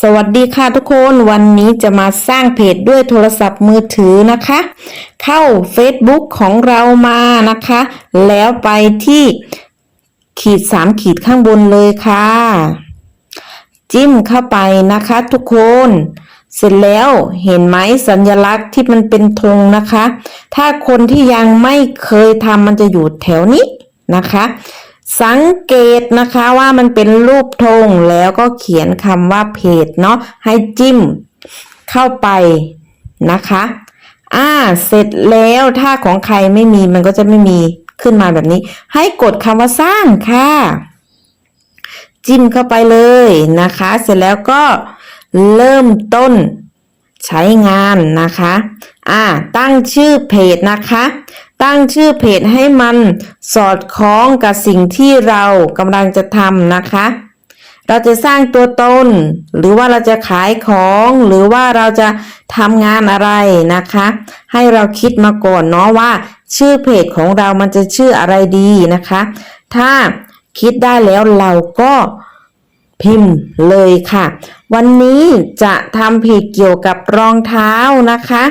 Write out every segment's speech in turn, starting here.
สวัสดีค่ะทุกคนวันนี้จะมาสร้างเพจด้วยโทรศัพท์มือถือนะคะ เข้า Facebook ของเรามานะคะ แล้วไปที่ขีดสามขีดข้างบนเลยค่ะ จิ้มเข้าไปนะคะทุกคน เสร็จแล้วเห็นไหมสัญลักษณ์ที่มันเป็นธงนะคะ ถ้าคนที่ยังไม่เคยทำมันจะอยู่แถวนี้นะคะ สังเกตนะคะว่ามันเป็นรูปธงแล้วก็เขียนคำว่าเพจเนาะให้จิ้มเข้าไปนะคะอ่าเสร็จแล้วถ้าของใครไม่มีมันก็จะไม่มีขึ้นมาแบบนี้ ให้กดคำว่าสร้างค่ะ จิ้มเข้าไปเลยนะคะ เสร็จแล้วก็เริ่มต้น ใช้งานนะคะอ่าตั้งชื่อเพจนะคะ ตั้งชื่อเพจให้มันสอดคล้องกับสิ่งที่เรากำลังจะทำนะคะ เราจะสร้างตัวตน หรือว่าเราจะขายของหรือว่าเราจะทำงานอะไรนะคะ ให้เราคิดมาก่อนเนาะว่า ชื่อเพจของเรามันจะชื่ออะไรดีนะคะ ถ้าคิดได้แล้วเราก็ พิมพ์เลยค่ะ วันนี้จะทำเพจเกี่ยวกับรองเท้านะคะ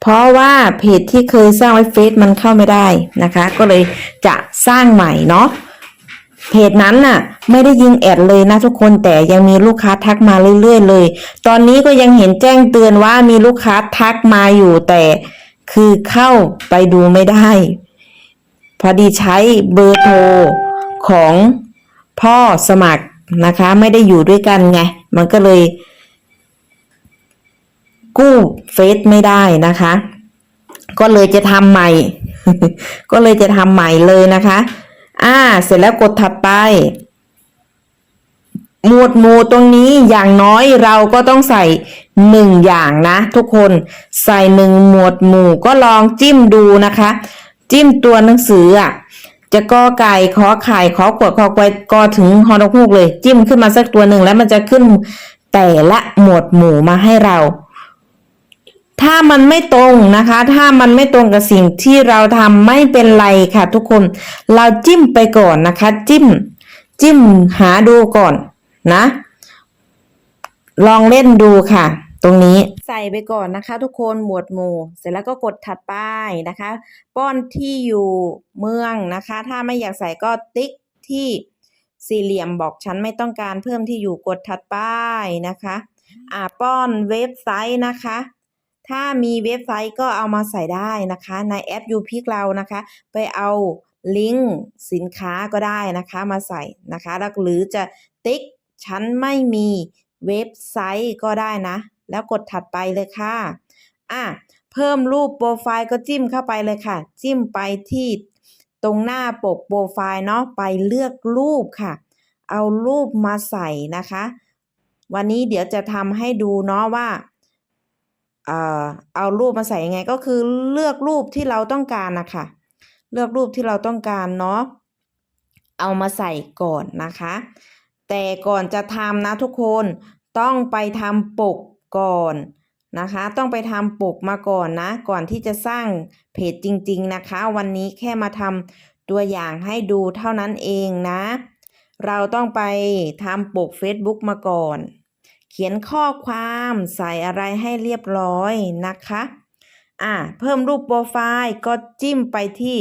เพราะว่าเพจที่เคยสร้างไว้เฟซมันเข้าไม่ได้นะคะ ก็เลยจะสร้างใหม่เนาะเพจนั้นน่ะ ไม่ได้ยิงแอดเลยนะทุกคนแต่ยังมีลูกค้าทักมาเรื่อยๆเลย ตอนนี้ก็ยังเห็นแจ้งเตือนว่ามีลูกค้าทักมาอยู่แต่คือเข้าไปดูไม่ได้ พอดีใช้เบอร์โทรของพ่อสมัคร นะคะ ไม่ได้อยู่ด้วยกันไง มันก็เลย กู้เฟซไม่ได้นะคะ ก็เลยจะทำใหม่ ก็เลยจะทำใหม่เลยนะคะ อ่า เสร็จแล้วกดถัดไป หมวดหมู่ตรงนี้อย่างน้อยเราก็ต้องใส่หนึ่งอย่างนะทุกคนใส่หนึ่งหมวดหมู่ก็ลองจิ้มดูนะคะ จิ้มตัวหนังสืออะ จะกอไก่ขอไข่ขอกดขอควายกอถึงฮอนกฮูกเลย จิ้มขึ้นมาสักตัวหนึ่งแล้วมันจะขึ้นแต่ละหมวดหมู่มาให้เรา ถ้ามันไม่ตรงนะคะ ถ้ามันไม่ตรงกับสิ่งที่เราทำไม่เป็นไรค่ะ ทุกคน เราจิ้มไปก่อนนะคะ จิ้ม จิ้มหาดูก่อนนะ ลองเล่นดูค่ะ ตรงนี้ ใส่ไปก่อนนะคะ ทุกคนหมวดหมู่ เสร็จแล้วก็กดถัดไปนะคะ ป้อนที่อยู่เมืองนะคะ ถ้าไม่อยากใส่ก็ติ๊กที่สี่เหลี่ยมบอกฉันไม่ต้องการเพิ่มที่อยู่กดถัดไปนะคะอ่าป้อนเว็บไซต์นะคะ ถ้ามีเว็บไซต์ก็เอามาใส่ได้นะคะ ในแอปยูพิกเรานะคะ ไปเอาลิงก์สินค้าก็ได้นะคะมาใส่นะคะ หรือจะติ๊กฉันไม่มีเว็บไซต์ก็ได้นะ แล้วกดถัดไปเลยค่ะอะเพิ่มรูปโปรไฟล์ก็จิ้มเข้าไปเลยค่ะ จิ้มไปที่ตรงหน้าปกโปรไฟล์เนาะไปเลือกรูปค่ะ เอารูปมาใส่นะคะ วันนี้เดี๋ยวจะทำให้ดูเนาะว่าเอารูปมาใส่ยังไงก็คือเลือกรูปที่เราต้องการนะคะเลือกรูปที่เราต้องการเนาะเอามาใส่ก่อนนะคะ แต่ก่อนจะทำนะทุกคนต้องไปทำปก ก่อนนะคะ ต้องไปทำปกมาก่อนนะ ก่อนที่จะสร้างเพจจริง ๆนะคะ วันนี้แค่มาทำตัวอย่างให้ดูเท่านั้นเองนะ เราต้องไปทำปก Facebook มาก่อน เขียนข้อความใส่อะไรให้เรียบร้อยนะคะอ่าเพิ่มรูปโปรไฟล์ก็จิ้มไปที่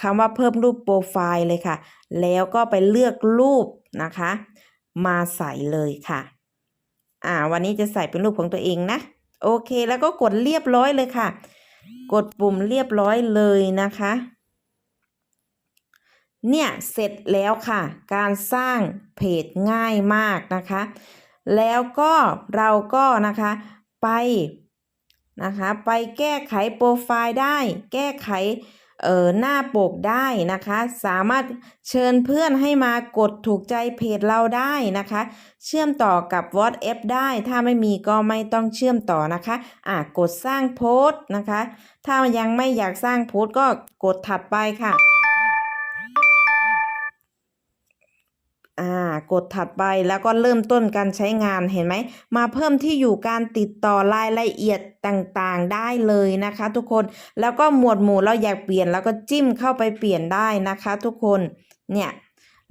คำว่าเพิ่มรูปโปรไฟล์เลยค่ะ แล้วก็ไปเลือกรูปนะคะ มาใส่เลยค่ะ อ่า วันนี้จะใส่เป็นรูปของตัวเองนะ โอเค แล้วก็กดเรียบร้อยเลยค่ะ กดปุ่มเรียบร้อยเลยนะคะ เนี่ย เสร็จแล้วค่ะ การสร้างเพจง่ายมากนะคะ แล้วก็เราก็นะคะไปนะคะ ไปแก้ไขโปรไฟล์ได้ แก้ไข เอ่อหน้าปกได้นะคะ สามารถเชิญเพื่อนให้มากดถูกใจเพจเราได้นะคะ เชื่อมต่อกับ WhatsApp ได้ ถ้าไม่มีก็ไม่ต้องเชื่อมต่อนะคะอะกดสร้างโพสต์นะคะ ถ้ายังไม่อยากสร้างโพสต์ก็กดถัดไปค่ะ อ่ากดถัดไปแล้วก็เริ่มต้นการใช้งานเห็นไหม มาเพิ่มที่อยู่การติดต่อรายละเอียดต่างๆได้เลยนะคะ ทุกคนแล้วก็หมวดหมู่เราอยากเปลี่ยนแล้วก็จิ้มเข้าไปเปลี่ยนได้นะคะ ทุกคนเนี่ย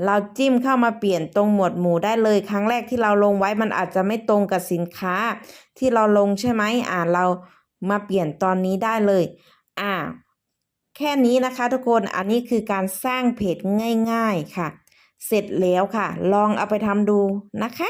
เราจิ้มเข้ามาเปลี่ยนตรงหมวดหมู่ได้เลย ครั้งแรกที่เราลงไว้มันอาจจะไม่ตรงกับสินค้า ที่เราลงใช่ไหมอ่าเรามาเปลี่ยนตอนนี้ได้เลย อ่า แค่นี้นะคะทุกคนอันนี้คือการสร้างเพจง่าย ๆค่ะ เสร็จแล้วค่ะ ลองเอาไปทำดูนะคะ